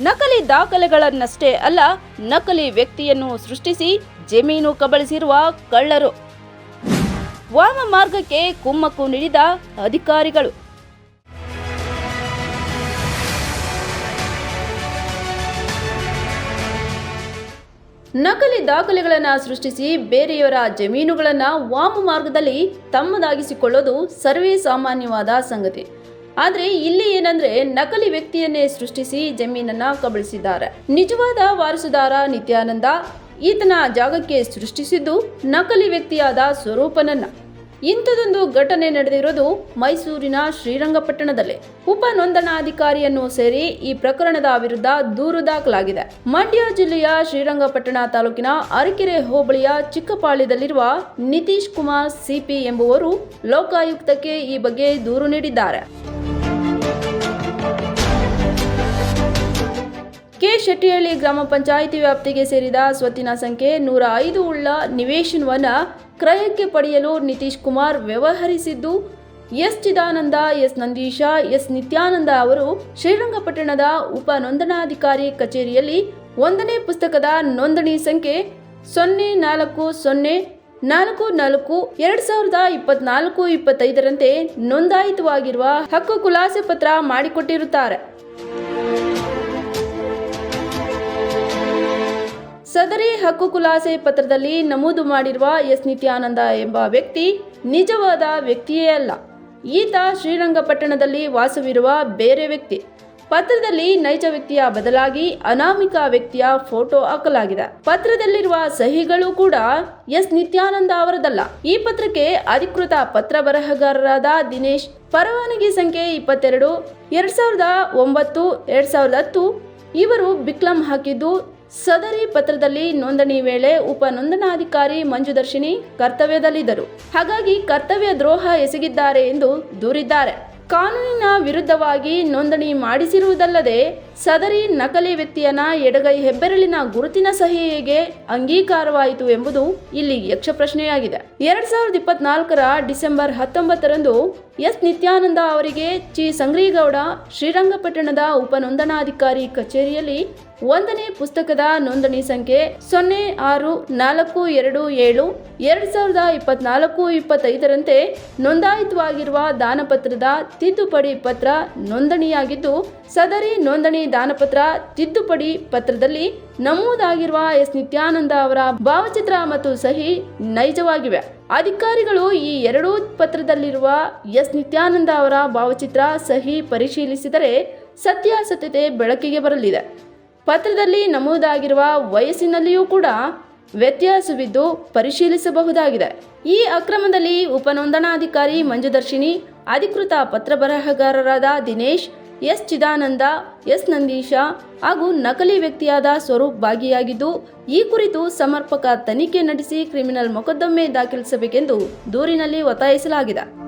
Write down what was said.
ನಕಲಿ ದಾಖಲೆಗಳನ್ನಷ್ಟೇ ಅಲ್ಲ, ನಕಲಿ ವ್ಯಕ್ತಿಯನ್ನು ಸೃಷ್ಟಿಸಿ ಜಮೀನು ಕಬಳಿಸಿರುವ ಕಳ್ಳರು. ವಾಮ ಮಾರ್ಗಕ್ಕೆ ಕುಮ್ಮಕ್ಕು ನೀಡಿದ ಅಧಿಕಾರಿಗಳು. ನಕಲಿ ದಾಖಲೆಗಳನ್ನು ಸೃಷ್ಟಿಸಿ ಬೇರೆಯವರ ಜಮೀನುಗಳನ್ನು ವಾಮ ಮಾರ್ಗದಲ್ಲಿ ತಮ್ಮದಾಗಿಸಿಕೊಳ್ಳೋದು ಸರ್ವೇ ಸಾಮಾನ್ಯವಾದ ಸಂಗತಿ. ಆದರೆ ಇಲ್ಲಿ ಏನಂದ್ರೆ ನಕಲಿ ವ್ಯಕ್ತಿಯನ್ನೇ ಸೃಷ್ಟಿಸಿ ಜಮೀನನ್ನ ಕಬಳಿಸಿದ್ದಾರೆ. ನಿಜವಾದ ವಾರಸುದಾರ ನಿತ್ಯಾನಂದ ಈತನ ಜಾಗಕ್ಕೆ ಸೃಷ್ಟಿಸಿದ್ದು ನಕಲಿ ವ್ಯಕ್ತಿಯಾದ ಸ್ವರೂಪನನ್ನ. ಇಂಥದೊಂದು ಘಟನೆ ನಡೆದಿರೋದು ಮೈಸೂರಿನ ಶ್ರೀರಂಗಪಟ್ಟಣದಲ್ಲಿ. ಉಪ ನೋಂದಣಾಧಿಕಾರಿಯನ್ನು ಸೇರಿ ಈ ಪ್ರಕರಣದ ವಿರುದ್ಧ ದೂರು ದಾಖಲಾಗಿದೆ. ಮಂಡ್ಯ ಜಿಲ್ಲೆಯ ಶ್ರೀರಂಗಪಟ್ಟಣ ತಾಲೂಕಿನ ಅರಕೆರೆ ಹೋಬಳಿಯ ಚಿಕ್ಕಪಾಳ್ಯದಲ್ಲಿರುವ ನಿತೀಶ್ ಕುಮಾರ್ ಸಿಪಿ ಎಂಬುವರು ಲೋಕಾಯುಕ್ತಕ್ಕೆ ಈ ಬಗ್ಗೆ ದೂರು ನೀಡಿದ್ದಾರೆ. ಶೆಟ್ಟಿಹಳ್ಳಿ ಗ್ರಾಮ ಪಂಚಾಯಿತಿ ವ್ಯಾಪ್ತಿಗೆ ಸೇರಿದ ಸ್ವತ್ತಿನ ಸಂಖ್ಯೆ ನೂರ ಐದು ಉಳ್ಳ ನಿವೇಶನವನ್ನ ಕ್ರಯಕ್ಕೆ ಪಡೆಯಲು Nitish Kumar ವ್ಯವಹರಿಸಿದ್ದು, S Chidananda, S Nandisha, S Nityananda ಅವರು ಶ್ರೀರಂಗಪಟ್ಟಣದ ಉಪ ನೋಂದಣಾಧಿಕಾರಿ ಕಚೇರಿಯಲ್ಲಿ ಒಂದನೇ ಪುಸ್ತಕದ ನೋಂದಣಿ ಸಂಖ್ಯೆ ಸೊನ್ನೆ ನಾಲ್ಕು ಸೊನ್ನೆ ನಾಲ್ಕು ನಾಲ್ಕು ಎರಡ್ ಸಾವಿರದ ಇಪ್ಪತ್ನಾಲ್ಕು ಇಪ್ಪತ್ತೈದರಂತೆ ನೋಂದಾಯಿತವಾಗಿರುವ ಹಕ್ಕು ಖುಲಾಸೆ ಪತ್ರ ಮಾಡಿಕೊಟ್ಟಿರುತ್ತಾರೆ. ಸದರಿ ಹಕ್ಕು ಖುಲಾಸೆ ಪತ್ರದಲ್ಲಿ ನಮೂದು ಮಾಡಿರುವ ಎಸ್ ನಿತ್ಯಾನಂದ ಎಂಬ ವ್ಯಕ್ತಿ ನಿಜವಾದ ವ್ಯಕ್ತಿಯೇ ಅಲ್ಲ. ಈತ ಶ್ರೀರಂಗಪಟ್ಟಣದಲ್ಲಿ ವಾಸವಿರುವ ಬೇರೆ ವ್ಯಕ್ತಿ. ಪತ್ರದಲ್ಲಿ ನೈಜ ವ್ಯಕ್ತಿಯ ಬದಲಾಗಿ ಅನಾಮಿಕ ವ್ಯಕ್ತಿಯ ಫೋಟೋ ಹಾಕಲಾಗಿದೆ. ಪತ್ರದಲ್ಲಿರುವ ಸಹಿಗಳು ಕೂಡ ಎಸ್ ನಿತ್ಯಾನಂದ ಅವರದಲ್ಲ. ಈ ಪತ್ರಕ್ಕೆ ಅಧಿಕೃತ ಪತ್ರ ಬರಹಗಾರರಾದ ದಿನೇಶ್, ಪರವಾನಗಿ ಸಂಖ್ಯೆ ಇಪ್ಪತ್ತೆರಡು, ಎರಡ್ ಸಾವಿರದ ಒಂಬತ್ತು, ಎರಡ್ ಸಾವಿರದ ಹತ್ತು, ಇವರು ಬಿಕ್ಲಂ ಹಾಕಿದ್ದು ಸದರಿ ಪತ್ರದಲ್ಲಿ ನೋಂದಣಿ ವೇಳೆ ಉಪ ನೋಂದಣಾಧಿಕಾರಿ ಮಂಜುದರ್ಶಿನಿ ಕರ್ತವ್ಯದಲ್ಲಿದ್ದರು. ಹಾಗಾಗಿ ಕರ್ತವ್ಯ ದ್ರೋಹ ಎಸಗಿದ್ದಾರೆ ಎಂದು ದೂರಿದ್ದಾರೆ. ಕಾನೂನಿನ ವಿರುದ್ಧವಾಗಿ ನೋಂದಣಿ ಮಾಡಿಸಿರುವುದಲ್ಲದೆ ಸದರಿ ನಕಲಿ ವ್ಯಕ್ತಿಯನ ಎಡಗೈ ಹೆಬ್ಬೆರಳಿನ ಗುರುತಿನ ಸಹಿಗೆ ಅಂಗೀಕಾರವಾಯಿತು ಎಂಬುದು ಇಲ್ಲಿ ಯಕ್ಷ ಪ್ರಶ್ನೆಯಾಗಿದೆ. ಎರಡ್ ಸಾವಿರದ ಇಪ್ಪತ್ನಾಲ್ಕರ ಡಿಸೆಂಬರ್ ಹತ್ತೊಂಬತ್ತರಂದು ಎಸ್. ನಿತ್ಯಾನಂದ ಅವರಿಗೆ ಚಿ ಸಂಗ್ರೀಗೌಡ ಶ್ರೀರಂಗಪಟ್ಟಣದ ಉಪ ನೋಂದಣಾಧಿಕಾರಿ ಕಚೇರಿಯಲ್ಲಿ ಒಂದನೇ ಪುಸ್ತಕದ ನೋಂದಣಿ ಸಂಖ್ಯೆ ಸೊನ್ನೆ, ಆರು, ನಾಲ್ಕು, ಎರಡು, ಏಳು, ಎರಡು ಸಾವಿರದ ಇಪ್ಪತ್ನಾಲ್ಕು, ಇಪ್ಪತ್ತೈದರಂತೆ ನೋಂದಾಯಿತವಾಗಿರುವ ದಾನಪತ್ರದ ತಿದ್ದುಪಡಿ ಪತ್ರ ನೋಂದಣಿಯಾಗಿದ್ದು, ಸದರಿ ನೋಂದಣಿ ದಾನಪತ್ರ ತಿದ್ದುಪಡಿ ಪತ್ರದಲ್ಲಿ ನಮೂದಾಗಿರುವ ಎಸ್. ನಿತ್ಯಾನಂದ ಅವರ ಭಾವಚಿತ್ರ ಮತ್ತು ಸಹಿ ನೈಜವಾಗಿವೆ. ಅಧಿಕಾರಿಗಳು ಈ ಎರಡೂ ಪತ್ರದಲ್ಲಿರುವ ಎಸ್. ನಿತ್ಯಾನಂದ ಅವರ ಭಾವಚಿತ್ರ ಸಹಿ ಪರಿಶೀಲಿಸಿದರೆ ಸತ್ಯಾಸತ್ಯತೆ ಬೆಳಕಿಗೆ ಬರಲಿದೆ. ಪತ್ರದಲ್ಲಿ ನಮೂದಾಗಿರುವ ವಯಸ್ಸಿನಲ್ಲಿಯೂ ಕೂಡ ವ್ಯತ್ಯಾಸವಿದ್ದು ಪರಿಶೀಲಿಸಬಹುದಾಗಿದೆ. ಈ ಅಕ್ರಮದಲ್ಲಿ ಉಪನೋಂದಣಾಧಿಕಾರಿ ಮಂಜುದರ್ಶಿನಿ, ಅಧಿಕೃತ ಪತ್ರ ಬರಹಗಾರರಾದ ದಿನೇಶ್, ಎಸ್ ಚಿದಾನಂದ, ಎಸ್ ನಂದೀಶ ಹಾಗೂ ನಕಲಿ ವ್ಯಕ್ತಿಯಾದ ಸ್ವರೂಪ್ ಭಾಗಿಯಾಗಿದ್ದು, ಈ ಕುರಿತು ಸಮರ್ಪಕ ತನಿಖೆ ನಡೆಸಿ ಕ್ರಿಮಿನಲ್ ಮೊಕದ್ದಮೆ ದಾಖಲಿಸಬೇಕೆಂದು ದೂರಿನಲ್ಲಿ ಒತ್ತಾಯಿಸಲಾಗಿದೆ.